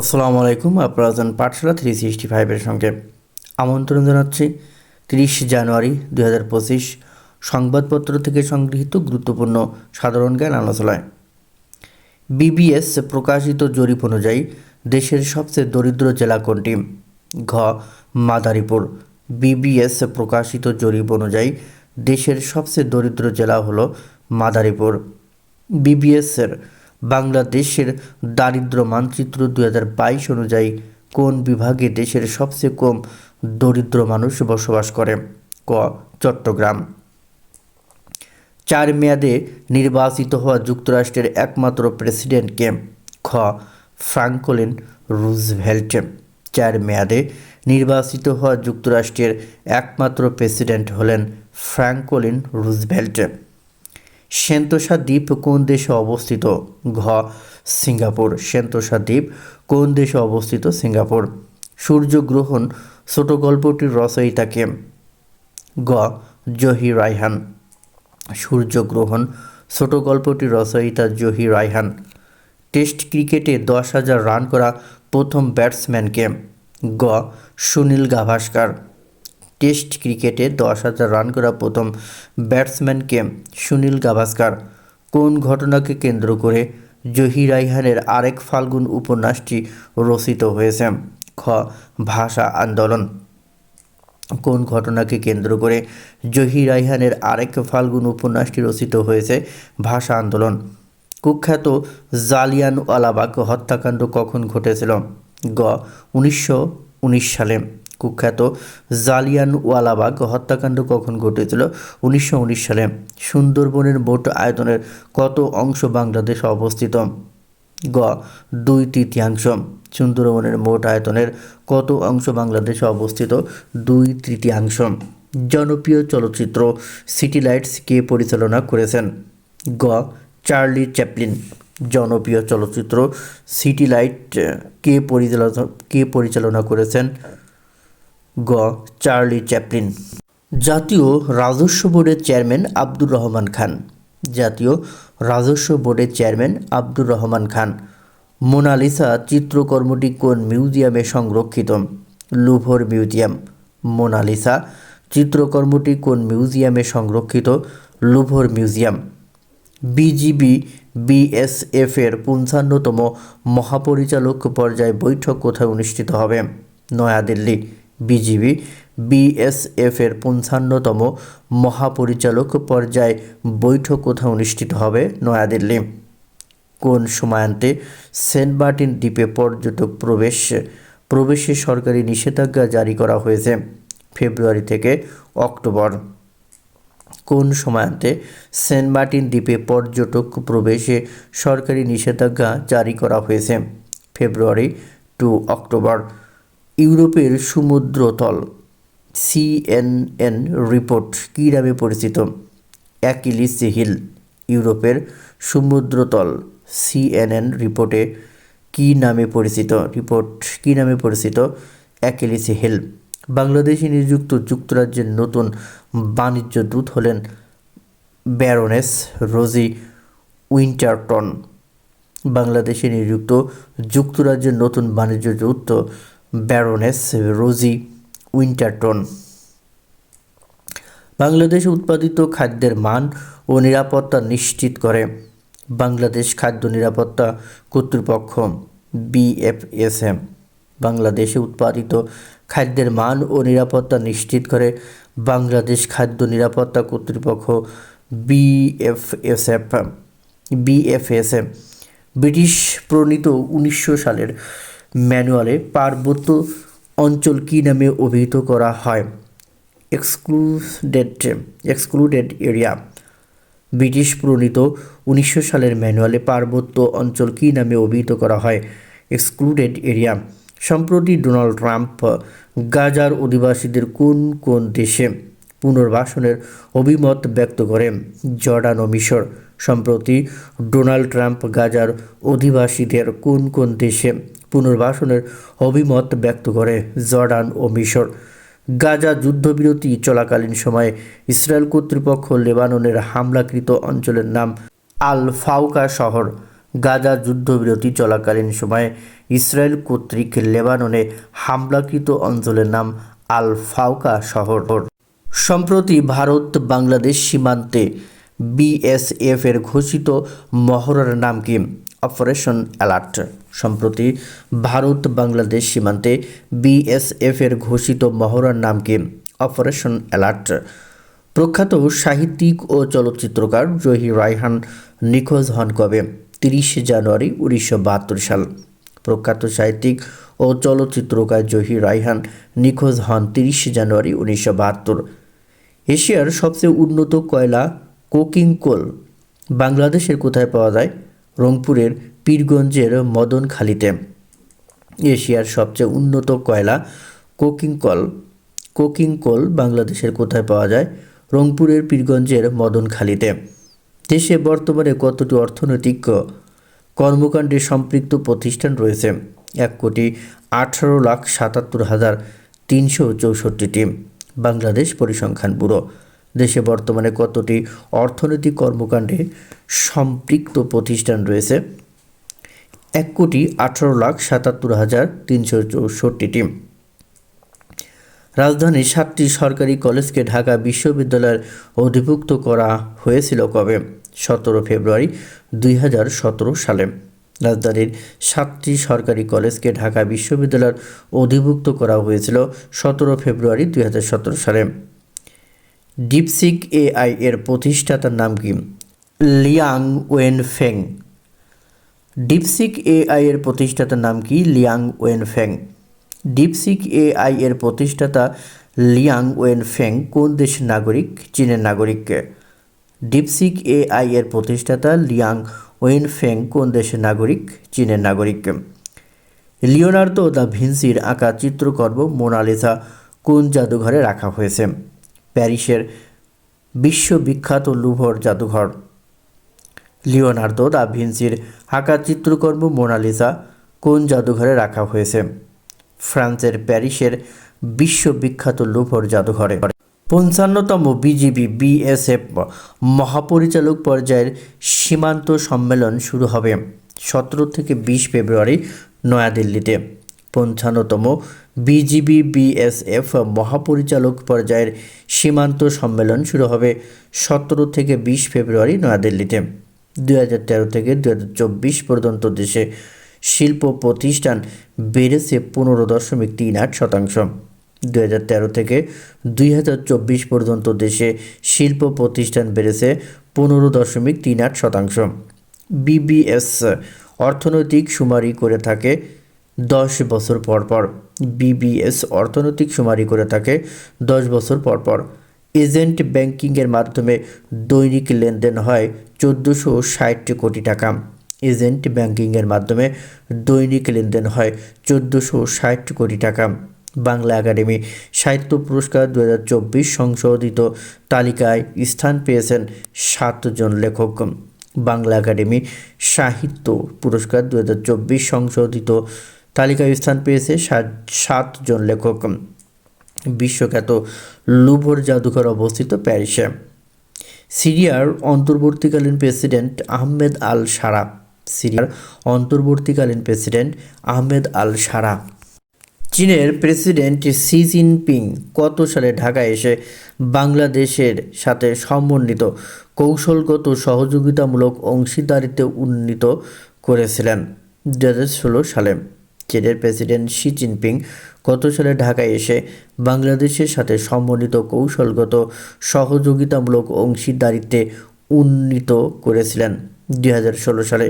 আসসালামু আলাইকুম, আপনারা আছেন পাঠশালা থ্রি সিক্সটি ফাইভের সঙ্গে। আমন্ত্রণ জানাচ্ছি তিরিশ জানুয়ারি দুই হাজার পঁচিশ সংবাদপত্র থেকে সংগৃহীত গুরুত্বপূর্ণ সাধারণ জ্ঞান আলোচনায়। বিবিএস প্রকাশিত জরিপ অনুযায়ী দেশের সবচেয়ে দরিদ্র জেলা কোনটি? ঘ. মাদারীপুর। বিবিএস প্রকাশিত জরিপ অনুযায়ী দেশের সবচেয়ে দরিদ্র জেলা হলো মাদারীপুর। বিবিএসের বাংলাদেশের দারিদ্র মানচিত্র দু বাইশ অনুযায়ী কোন বিভাগে দেশের সবচেয়ে কম দরিদ্র মানুষ বসবাস করে? ক, চট্টগ্রাম। চার মেয়াদে নির্বাচিত হওয়া যুক্তরাষ্ট্রের একমাত্র প্রেসিডেন্টকে খ, ফ্রাঙ্কলিন রুজভেল্ট। চার মেয়াদে নির্বাচিত হওয়া যুক্তরাষ্ট্রের একমাত্র প্রেসিডেন্ট হলেন ফ্রাঙ্কলিন রুজভেল্ট। সেন্তোসা দ্বীপ কোন দেশে অবস্থিত? ঘ. সিঙ্গাপুর। সেন্তোসা দ্বীপ কোন দেশে অবস্থিত? সিঙ্গাপুর। সূর্যগ্রহণ ছোট গল্পটির রচয়িতাকে। গ. জহি রায়হান। সূর্যগ্রহণ ছোট গল্পটির রচয়িতা জহি রায়হান। টেস্ট ক্রিকেটে দশ হাজার রান করা প্রথম ব্যাটসম্যানকে। গ. সুনীল গাভাস্কার। টেস্ট ক্রিকেটে দশ হাজার রান করা প্রথম ব্যাটসম্যানকে সুনীল গাভাস্কার। কোন ঘটনাকে কেন্দ্র করে জহি রাইহানের আরেক ফাল্গুন উপন্যাসটি রচিত হয়েছে? খ. ভাষা আন্দোলন। কোন ঘটনাকে কেন্দ্র করে জহি রাইহানের আরেক ফাল্গুন উপন্যাসটি রচিত হয়েছে? ভাষা আন্দোলন। কুখ্যাত জালিয়ান ওয়ালাবাগ হত্যাকাণ্ড কখন ঘটেছিল? গ. উনিশশো উনিশ সালে। কুখ্যাত জালিয়ান ওয়ালাবাগ হত্যাকাণ্ড কখন ঘটেছিল? উনিশশো উনিশ সালে। সুন্দরবনের মোট আয়তনের কত অংশ বাংলাদেশ অবস্থিত? গ, দুই তৃতীয়াংশ। সুন্দরবনের মোট আয়তনের কত অংশ বাংলাদেশে অবস্থিত? দুই তৃতীয়াংশ। জনপ্রিয় চলচ্চিত্র সিটি লাইটস কে পরিচালনা করেছেন? গ, চার্লি চ্যাপলিন। জনপ্রিয় চলচ্চিত্র সিটি লাইট কে পরিচালনা কে পরিচালনা করেছেন? গ. Charlie Chaplin. জাতীয় রাজস্ব বোর্ডের চেয়ারম্যান আব্দুর রহমান খান। জাতীয় রাজস্ব বোর্ডের chairman Abdur Rahman Khan. Mona Lisa চিত্রকর্মটি কোন মিউজিয়ামে সংরক্ষিত? Louvre museum. মোনালিসা চিত্রকর্মটি কোন মিউজিয়ামে সংরক্ষিত? Louvre museum. বিজিবি বিএসএফ এর পঞ্চান্নতম মহাপরিচালক পর্যায়ে বৈঠক কোথায় অনুষ্ঠিত হবে? নয়াদিল্লি। বিজিবি বিএসএফ এর পঞ্চান্নতম মহাপরিচালক পর্যায়ে বৈঠক কোথায় অনুষ্ঠিত হবে? নয়াদিল্লি। কোন সময়ান্তে সেন্ট মার্টিন দ্বীপে পর্যটক প্রবেশ, প্রবেশে সরকারি নিষেধাজ্ঞা জারি করা হয়েছে? ফেব্রুয়ারি থেকে অক্টোবর। কোন সময়ান্তে সেন্ট মার্টিন দ্বীপে পর্যটক প্রবেশে সরকারি নিষেধাজ্ঞা জারি করা হয়েছে? February to October. ইউরোপের সমুদ্রতল সিএনএন রিপোর্ট কী নামে পরিচিত? অ্যাকিলিস হিল, ইউরোপের সমুদ্রতল সিএনএন রিপোর্টে কী নামে পরিচিত? রিপোর্ট কী নামে পরিচিত? Achilles heel. বাংলাদেশে নিযুক্ত যুক্তরাজ্যের নতুন বাণিজ্য দূত হলেন ব্যারোনেস রোজি উইন্টারটন। বাংলাদেশে নিযুক্ত যুক্তরাজ্যের নতুন বাণিজ্য দূত ব্যারোনেস রোজি উইন্টারটন বাংলাদেশে উৎপাদিত খাদ্যের মান ও নিরাপত্তা নিশ্চিত করে। বাংলাদেশ খাদ্য নিরাপত্তা কর্তৃপক্ষ বিএফএসএম বাংলাদেশে উৎপাদিত খাদ্যের মান ও নিরাপত্তা নিশ্চিত করে বাংলাদেশ খাদ্য নিরাপত্তা কর্তৃপক্ষ বিএফএসএফ বিএফএসএম ব্রিটিশ প্রণীত উনিশশো সালের ম্যানুয়ালে পার্বত্য অঞ্চল কী নামে অভিহিত করা হয়? এক্সক্লুডেড এক্সক্লুডেড এরিয়া ব্রিটিশ প্রণীত উনিশশো সালের ম্যানুয়ালে পার্বত্য অঞ্চল কী নামে অভিহিত করা হয়? এক্সক্লুডেড এরিয়া সম্প্রতি ডোনাল্ড ট্রাম্প গাজার অধিবাসীদের কোন কোন দেশে পুনর্বাসনের অভিমত ব্যক্ত করে জর্ডান ও মিশর। সম্প্রতি ডোনাল্ড ট্রাম্প গাজার অধিবাসীদের কোন কোন দেশে পুনর্বাসনের অভিমত ব্যক্ত করে, জর্ডান ও মিশর? গাজা যুদ্ধবিরতি চলাকালীন সময়ে ইসরায়েল কর্তৃপক্ষ লেবাননের হামলাকৃত অঞ্চলের নাম আল ফাউকা শহর। গাজা যুদ্ধবিরতি চলাকালীন সময়ে ইসরায়েল কর্তৃক লেবাননে হামলাকৃত অঞ্চলের নাম আল ফাউকা শহর। সম্প্রতি ভারত বাংলাদেশ সীমান্তে বিএসএফ এর ঘোষিত মহড়ার নাম কি? Operation alert. সম্প্রতি ভারত বাংলাদেশ সীমান্তে বিএসএফ এর ঘোষিত মহড়ার নাম কি? Operation alert. প্রখ্যাত সাহিত্যিক ও চলচ্চিত্রকার জহি রায়হান নিখোঁজ হন কবে? তিরিশে জানুয়ারি উনিশশো বাহাত্তর সাল। প্রখ্যাত সাহিত্যিক ও চলচ্চিত্রকার জহি রায়হান নিখোঁজ হন তিরিশে জানুয়ারি উনিশশো বাহাত্তর। এশিয়ার সবচেয়ে উন্নত কয়লা কোকিং কোল বাংলাদেশের কোথায় পাওয়া যায়? রংপুরের পীরগঞ্জের মদনখালীতে। এশিয়ার সবচেয়ে উন্নত কয়লা কোকিং কল, কোকিং কোল বাংলাদেশের কোথায় পাওয়া যায়? রংপুরের পীরগঞ্জের মদনখালীতে। দেশে বর্তমানে কতটি অর্থনৈতিক কর্মকাণ্ডে সম্পৃক্ত প্রতিষ্ঠান রয়েছে? এক কোটি আঠারো লাখ সাতাত্তর হাজার তিনশো চৌষট্টিটি। বাংলাদেশ পরিসংখ্যান ব্যুরো। দেশে বর্তমানে কতটি অর্থনৈতিক কর্মকাণ্ডে সম্পৃক্ত প্রতিষ্ঠান রয়েছে? এক কোটি আঠারো লাখ সাতাত্তর হাজার তিনশো চৌষট্টিটি। রাজধানীর সাতটি সরকারি কলেজকে ঢাকা বিশ্ববিদ্যালয়ের অধিভুক্ত করা হয়েছিল কবে? সতেরো ফেব্রুয়ারি দুই হাজার সতেরো সালে। রাজধানীর সাতটি সরকারি কলেজকে ঢাকা বিশ্ববিদ্যালয়ের অধিভুক্ত করা হয়েছিল সতেরো ফেব্রুয়ারি দুই হাজার সতেরো সালে। ডিপসিক এআই এর প্রতিষ্ঠাতার নাম কি? Liang when feng DeepSeek AI এর প্রতিষ্ঠাতার নাম কি? Liang when feng DeepSeek AI এর প্রতিষ্ঠাতা লিয়াং ওয়েন ফেং কোন দেশের নাগরিক? চীনের নাগরিক ডিপসিক এআই এর প্রতিষ্ঠাতা লিয়াং ওয়েন ফেং কোন দেশের নাগরিক? চীনের নাগরিক। লিওনার্দো দ্য ভিনসির আঁকা চিত্রকর্ম মোনালিসা কোন জাদুঘরে রাখা হয়েছে? প্যারিসের বিশ্ববিখ্যাত লুভর জাদুঘর। লিওনার্দো দা ভিনসির আঁকা চিত্রকর্ম মোনালিসা কোন জাদুঘরে রাখা হয়েছে? ফ্রান্সের প্যারিসের বিশ্ববিখ্যাত লুভর জাদুঘরে। পঞ্চান্নতম বিজিবি বিএসএফ মহাপরিচালক পর্যায়ের সীমান্ত সম্মেলন শুরু হবে সতেরো থেকে বিশ ফেব্রুয়ারি নয়াদিল্লিতে। পঞ্চান্নতম বিজিবি বিএসএফ মহাপরিচালক পর্যায়ের সীমান্ত সম্মেলন শুরু হবে সতেরো থেকে বিশ ফেব্রুয়ারি নয়াদিল্লিতে। দুই হাজার তেরো থেকে দু হাজার চব্বিশ পর্যন্ত দেশে শিল্প প্রতিষ্ঠান বেড়েছে পনেরো দশমিক তিন আট শতাংশ। দুই হাজার তেরো থেকে দুই হাজার চব্বিশ পর্যন্ত দেশে শিল্প প্রতিষ্ঠান বেড়েছে পনেরো দশমিক তিন আট শতাংশ। বিবিএস অর্থনৈতিক সুমারি করে থাকে দশ বছর পর পর। বিবিএস অর্থনৈতিক সুমারি করে থাকে দশ বছর পর পর। এজেন্ট ব্যাংকিংয়ের মাধ্যমে দৈনিক লেনদেন হয় চোদ্দোশো ষাট কোটি টাকা। এজেন্ট ব্যাংকিংয়ের মাধ্যমে দৈনিক লেনদেন হয় চোদ্দোশো ষাট কোটি টাকা। বাংলা একাডেমি সাহিত্য পুরস্কার দু হাজার চব্বিশ সংশোধিত তালিকায় স্থান পেয়েছেন সাতজন লেখক। বাংলা একাডেমি সাহিত্য পুরস্কার দু হাজার চব্বিশ সংশোধিত তালিকায় স্থান পেয়েছে সাত, সাতজন লেখক। বিশ্বখ্যাত লুভর জাদুঘর অবস্থিত প্যারিসে। সিরিয়ার অন্তর্বর্তীকালীন প্রেসিডেন্ট আহমেদ আল সারা। সিরিয়ার অন্তর্বর্তীকালীন প্রেসিডেন্ট আহমেদ আল সারা। চীনের প্রেসিডেন্ট শি জিনপিং কত সালে ঢাকায় এসে বাংলাদেশের সাথে সমন্বিত কৌশলগত সহযোগিতামূলক অংশীদারিত্বে উন্নীত করেছিলেন? দু ষোলো সালে চীনের প্রেসিডেন্ট শি জিনপিং কত সালে ঢাকায় এসে বাংলাদেশের সাথে সমন্বিত কৌশলগত সহযোগিতামূলক অংশীদারিত্বে উন্নীত করেছিলেন? দুই হাজার ষোলো সালে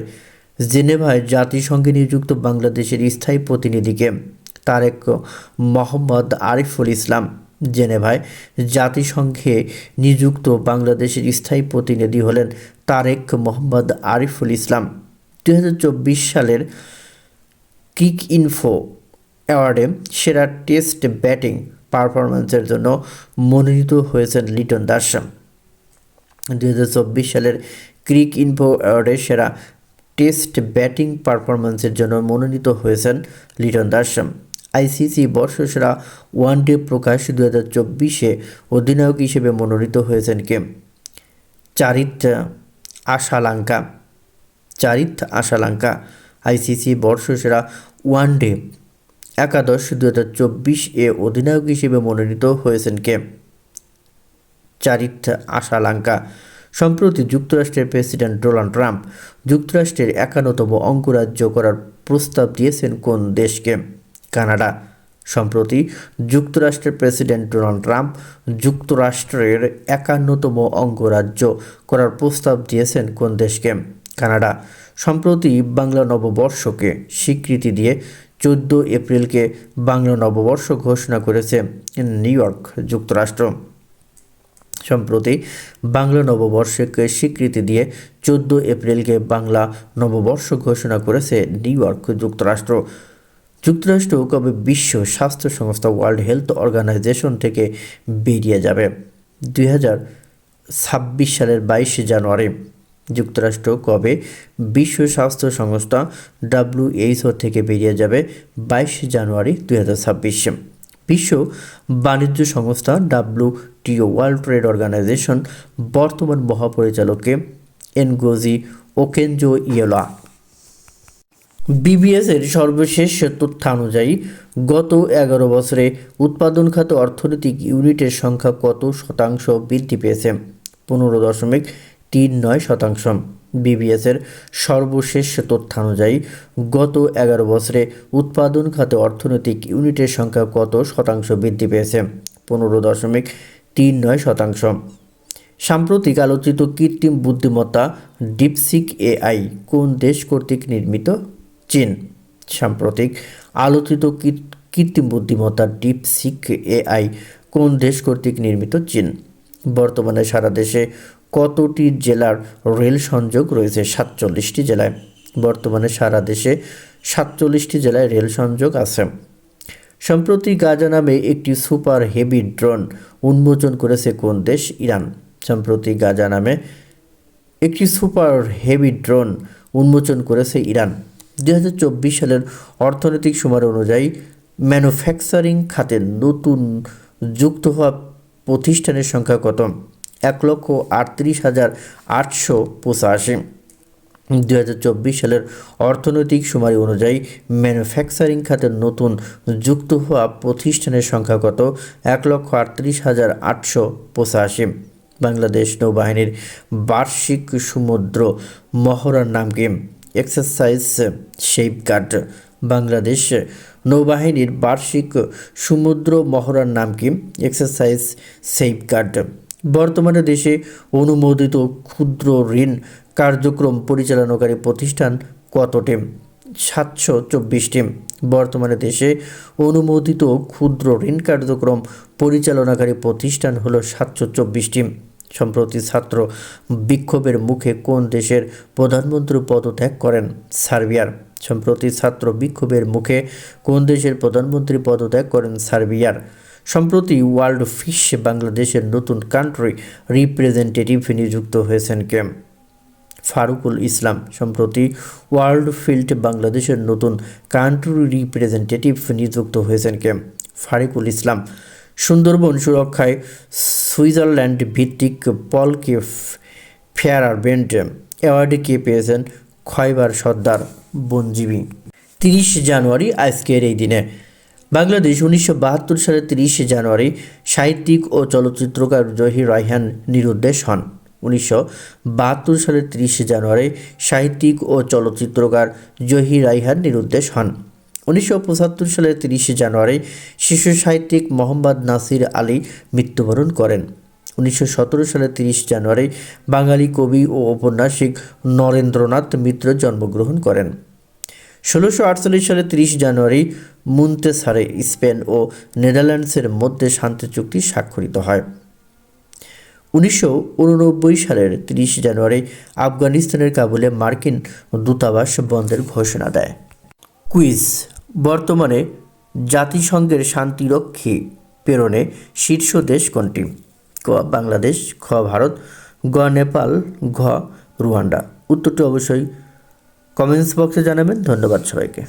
জেনেভায় জাতিসংঘে নিযুক্ত বাংলাদেশের স্থায়ী প্রতিনিধিকে তারেক মোহাম্মদ আরিফুল ইসলাম জেনেভায় জাতিসংঘে নিযুক্ত বাংলাদেশের স্থায়ী প্রতিনিধি হলেন তারেক মোহাম্মদ আরিফুল ইসলাম। দুই হাজার চব্বিশ সালের কিক ইনফো অ্যাওয়ার্ডে সেরা টেস্ট ব্যাটিং পারফরমেন্সের জন্য মনোনীত হয়েছেন লিটন দাস। দুই হাজার চব্বিশ সালের ক্রিক ইনফো অ্যাওয়ার্ডে সেরা টেস্ট ব্যাটিং পারফরমেন্সের জন্য মনোনীত হয়েছেন লিটন দাস। আইসিসি বর্ষসেরা ওয়ানডে প্রকাশ দু হাজার চব্বিশে অধিনায়ক হিসেবে মনোনীত হয়েছেন কে? চারিত আশালাঙ্কা। চারিত আশালাঙ্কা আইসিসি বর্ষসেরা ওয়ানডে একাদশ দু হাজার চব্বিশ এ অধিনায়ক হিসেবে মনোনীত হয়েছেন কে? চারিত আশালাঙ্কা। সম্প্রতি যুক্তরাষ্ট্রের প্রেসিডেন্ট ডোনাল্ড ট্রাম্প যুক্তরাষ্ট্রের একান্নতম অঙ্গরাজ্য করার প্রস্তাব দিয়েছেন কোন দেশকে? কানাডা। সম্প্রতি যুক্তরাষ্ট্রের প্রেসিডেন্ট ডোনাল্ড ট্রাম্প যুক্তরাষ্ট্রের একান্নতম অঙ্গরাজ্য করার প্রস্তাব দিয়েছেন কোন দেশকে? কানাডা। সম্প্রতি বাংলা নববর্ষকে স্বীকৃতি দিয়ে চোদ্দ এপ্রিলকে বাংলা নববর্ষ ঘোষণা করেছে নিউ ইয়র্ক যুক্তরাষ্ট্র। সম্প্রতি বাংলা নববর্ষকে স্বীকৃতি দিয়ে চোদ্দ এপ্রিলকে বাংলা নববর্ষ ঘোষণা করেছে নিউ ইয়র্ক যুক্তরাষ্ট্র। যুক্তরাষ্ট্র কবে বিশ্ব স্বাস্থ্য সংস্থা ওয়ার্ল্ড হেলথ অর্গানাইজেশন থেকে বেরিয়ে যাবে? দুই ছাব্বিশ সালের বাইশে জানুয়ারি। যুক্তরাষ্ট্র কবে বিশ্ব স্বাস্থ্য সংস্থা ডাব্লিউএইচও থেকে বেরিয়ে যাবে? বাইশে জানুয়ারি দুই হাজার ছাব্বিশে। বিশ্ব বাণিজ্য সংস্থা ডাব্লিউটিও ওয়ার্ল্ড ট্রেড অর্গানাইজেশন বর্তমান মহাপরিচালককে এনগোজি ওকেনজো ইয়েলা বিবিএস এর সর্বশেষ তথ্যানুযায়ী গত এগারো বছরে উৎপাদন খাত অর্থনৈতিক ইউনিটের সংখ্যা কত শতাংশ বৃদ্ধি পেয়েছে? পনেরো দশমিক তিন নয় শতাংশ। বিবিএস এর সর্বশেষ তথ্যানুযায়ী গত এগারো বছরে উৎপাদন খাতে অর্থনৈতিক ইউনিটের সংখ্যা কত শতাংশ বৃদ্ধি পেয়েছে? পনেরো দশমিক তিন নয় শতাংশ। সাম্প্রতিক আলোচিত কৃত্রিম বুদ্ধিমত্তা ডিপসিক এআই কোন দেশ কর্তৃক নির্মিত? চীন। সাম্প্রতিক আলোচিত কৃত্রিম বুদ্ধিমত্তা ডিপসিক এআই কোন দেশ কর্তৃক নির্মিত? চীন। বর্তমানে সারা দেশে কতটি জেলার রেল সংযোগ রয়েছে? সাতচল্লিশটি জেলায়। বর্তমানে সারা দেশে সাতচল্লিশটি জেলায় রেল সংযোগ আছে। সম্প্রতি গাজা নামে একটি সুপার হেভি ড্রোন উন্মোচন করেছে কোন দেশ? ইরান। সম্প্রতি গাজা নামে একটি সুপার হেভি ড্রোন উন্মোচন করেছে ইরান। দুই হাজার চব্বিশ সালের অর্থনৈতিক সুমার অনুযায়ী ম্যানুফ্যাকচারিং খাতে নতুন যুক্ত হওয়া প্রতিষ্ঠানের সংখ্যা কত? এক লক্ষ আটত্রিশ হাজার আটশো পঁচাশি। দুই হাজার চব্বিশ সালের অর্থনৈতিক সুমারি অনুযায়ী ম্যানুফ্যাকচারিং খাতে নতুন যুক্ত হওয়া প্রতিষ্ঠানের সংখ্যা কত? এক লক্ষ আটত্রিশ হাজার আটশো পঁচাশি। বাংলাদেশ নৌবাহিনীর বার্ষিক সমুদ্র মহড়ার নাম কি? এক্সারসাইজ শেপগার্ড বাংলাদেশ নৌবাহিনীর বার্ষিক সমুদ্র মহড়ার নাম কি? এক্সারসাইজ সেফগার্ড বর্তমানে দেশে অনুমোদিত ক্ষুদ্র ঋণ কার্যক্রম পরিচালনাকারী প্রতিষ্ঠান কতটি? সাতশো চব্বিশটি। বর্তমানে দেশে অনুমোদিত ক্ষুদ্র ঋণ কার্যক্রম পরিচালনাকারী প্রতিষ্ঠান হলো সাতশো চব্বিশটি। সম্প্রতি ছাত্র বিক্ষোভের মুখে কোন দেশের প্রধানমন্ত্রী পদত্যাগ করেন? সার্বিয়ার। সম্প্রতি ছাত্র বিক্ষোভের মুখে কোন দেশের প্রধানমন্ত্রী পদত্যাগ করেন? সার্বিয়ার। সম্প্রতি ওয়ার্ল্ড ফিশ বাংলাদেশের নতুন কান্ট্রি রিপ্রেজেন্টেটিভ নিযুক্ত হয়েছেন কে? ফারুকুল ইসলাম। সম্প্রতি ওয়ার্ল্ড ফিল্ড বাংলাদেশের নতুন কান্ট্রি রিপ্রেজেন্টেটিভ নিযুক্ত হয়েছেন কে? ফারুকুল ইসলাম। সুন্দরবন সুরক্ষায় সুইজারল্যান্ড ভিত্তিক পলকে ফেয়ার বেন্ট অ্যাওয়ার্ডে কে পেয়েছেন খয়বার সর্দার বনজীবী। তিরিশ জানুয়ারি আজকের এই দিনে বাংলাদেশ উনিশশো বাহাত্তর সালের তিরিশে জানুয়ারি সাহিত্যিক ও চলচ্চিত্রকার জহির রায়হান নিরুদ্দেশ হন। উনিশশো বাহাত্তর সালের তিরিশে জানুয়ারি সাহিত্যিক ও চলচ্চিত্রকার জহির রায়হান নিরুদ্দেশ হন। উনিশশো পঁচাত্তর সালের তিরিশে জানুয়ারি শিশু সাহিত্যিক মোহাম্মদ নাসির আলী মৃত্যুবরণ করেন। উনিশশো সতেরো সালের তিরিশ জানুয়ারি বাঙালি কবি ও ঔপন্যাসিক নরেন্দ্রনাথ মিত্র জন্মগ্রহণ করেন। ষোলোশো আটচল্লিশ সালে তিরিশ জানুয়ারি মুন্তেসারে স্পেন ও নেদারল্যান্ডসের মধ্যে শান্তি চুক্তি স্বাক্ষরিত হয়। উনিশশো উননব্বই সালের তিরিশ জানুয়ারি আফগানিস্তানের কাবুলে মার্কিন দূতাবাস বন্ধের ঘোষণা দেয়। কুইজ বর্তমানে জাতিসংঘের শান্তিরক্ষী প্রেরণে শীর্ষ দেশ কোনটি? ক, বাংলাদেশ, খ, ভারত, গ, নেপাল, ঘ, রুয়ান্ডা। উত্তরটি অবশ্যই কমেন্টস বক্সে জানাবেন। ধন্যবাদ সবাইকে।